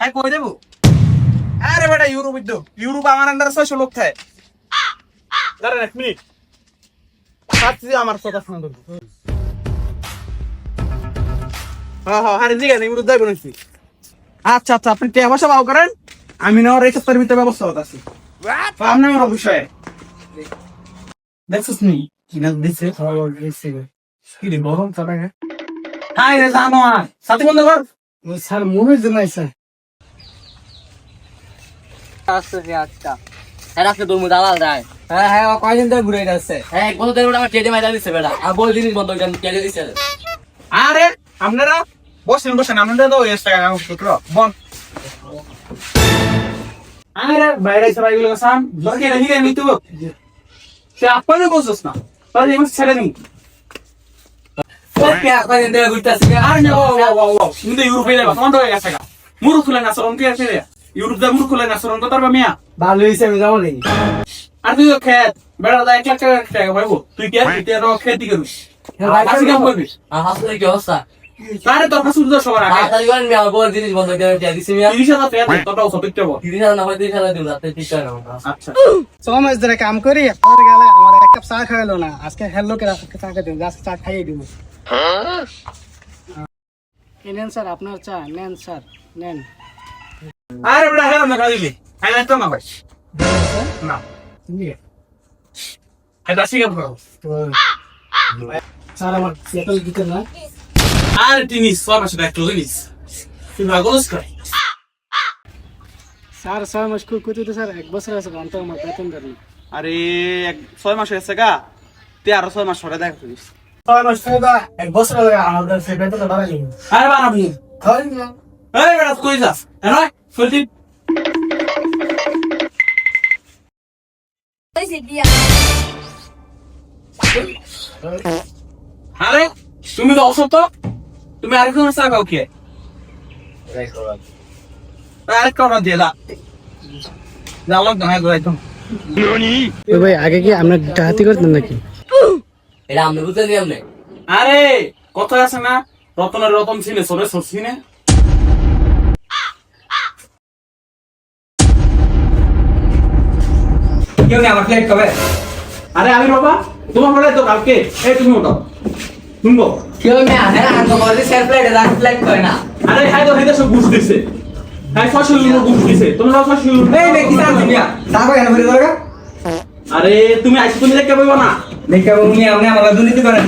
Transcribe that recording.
হ্যাঁ কই দেবো? আরে বেটা ইউরোপ ইউরোপ আমার আন্ডারে ছয়শো লোক থাকে। দাঁড়ান এক মিনিট। সাথে আমার কথা শোনা দেবো হ্যাঁ হ্যাঁ ইউরোপ যাইব আচ্ছা আচ্ছা আপনি টেয়া করেন। আমি না ওর এই সপ্তাহের ভিতরে ব্যবস্থা করতেছি আমার দেখছিস নি? কিনা দিছে? কি রে গরম তারা হাই রে জানো সাথে বন্ধ কর। স্যার মনে জানাই স্যার। আচ্ছা আচ্ছা। হ্যাঁ আজকে তোর হ্যাঁ হ্যাঁ কয়দিন ধরে ঘুরে যাচ্ছে হ্যাঁ এক বছর ধরে আমার টেডে মাইরা দিচ্ছে বেটা। আর বল জিনিস বন্ধ করে দিচ্ছে আরে আপনারা? বসেন বসেন আপনারা তো এস টাকা কাগজ বন। আরে বাইরে সবাই গুলো সাম লোকে রেহি রে নিতু সে আপনি বসছস না। তাহলে এমন ছেড়ে নি কয়দিন ধরে ঘুরতেছি আরে না ও ও ও কিন্তু ইউরোপে যাবা তখন তো হয়ে গেছে গা। মুরু খুলে না সরম কি আছে রে। ইউরোপ যা মুরু খুলে না সরম তো তারবা মিয়া। ভালো হিসেবে যাব নেই আর তুই তো খেত। বেড়া দা এক লাখ টাকা টাকা পাইবো তুই কি আর তুই আর খেতি করিস আসি কাম করবিস আর হাসপাতালে কি অবস্থা? তারে তোর কাছে তো সবার আগে। তাড়াতাড়ি করেন মিয়া বল জিনিস বন্ধ করে টেডে দিচ্ছে মিয়া। তিরিশ হাজার টাকা দে, তোরটাও সব হবে তিরিশ হাজার না হয় তিরিশ হাজার দিন রাতে ঠিক করে না। আচ্ছা। মাস ধরে কাম করি পরে গেলে আমার এক কাপ চা খাওয়ালো না। আজকে লোকের আজকে চা খাই আজকে চা খাইয়ে দিব। এই নেন স্যার আপনার চা। নেন স্যার নেন। আরে বেটা হেলাম না তো না। ভাই না এটা পড়ো স্যার আমার সেটল দিতে না। আর টিনিস সব আছে একটা জিনিস তুই ভাগলস করে স্যার ছয় মাস খুব করতে স্যার এক বছর আছে অন্ত আমার বেতন ধরি আরে এক ছয় মাস হয়েছে গা। তুই আরও ছয় মাস পরে দেখা করিস ছয় মাস থেকে তো এক বছর আমাদের সে বেতন বাড়াই আরে বানাবি এই বেটা কই যাস এনয় ফুলটি আরে তুমি তো অসত তুমি আরেকজন চা খাও কে আরেক কাউনা দিয়ে দা যা লোক না ভাই আগে কি আপনার ডাহাতি করতেন নাকি? এটা আমি বুঝতে দিই আপনি? আরে কথা আছে না? রতনের রতন ছিনে সরে সর ছিনে কেউ নেই আমার ফ্লাইট কবে? আরে আমি বাবা তোমার ফ্লাইট তো কালকে। এই তুমি ওঠো শুনব? কেউ নেই না তো ফ্লাইট রাত ফ্লাইট করে না। আরে হাই তো হাইতে সব ঘুষ দিছে। হাই ফসল ঘুষ দিছে। তোমরা ফসল এই নে কি জানি মিয়া সাবা কেন করে দরকার আরে তুমি আইসক্রিম তুমি দেখতে পাইবা না? দেখতে পাবো উনি আপনি আমার দুর্নীতি করেন।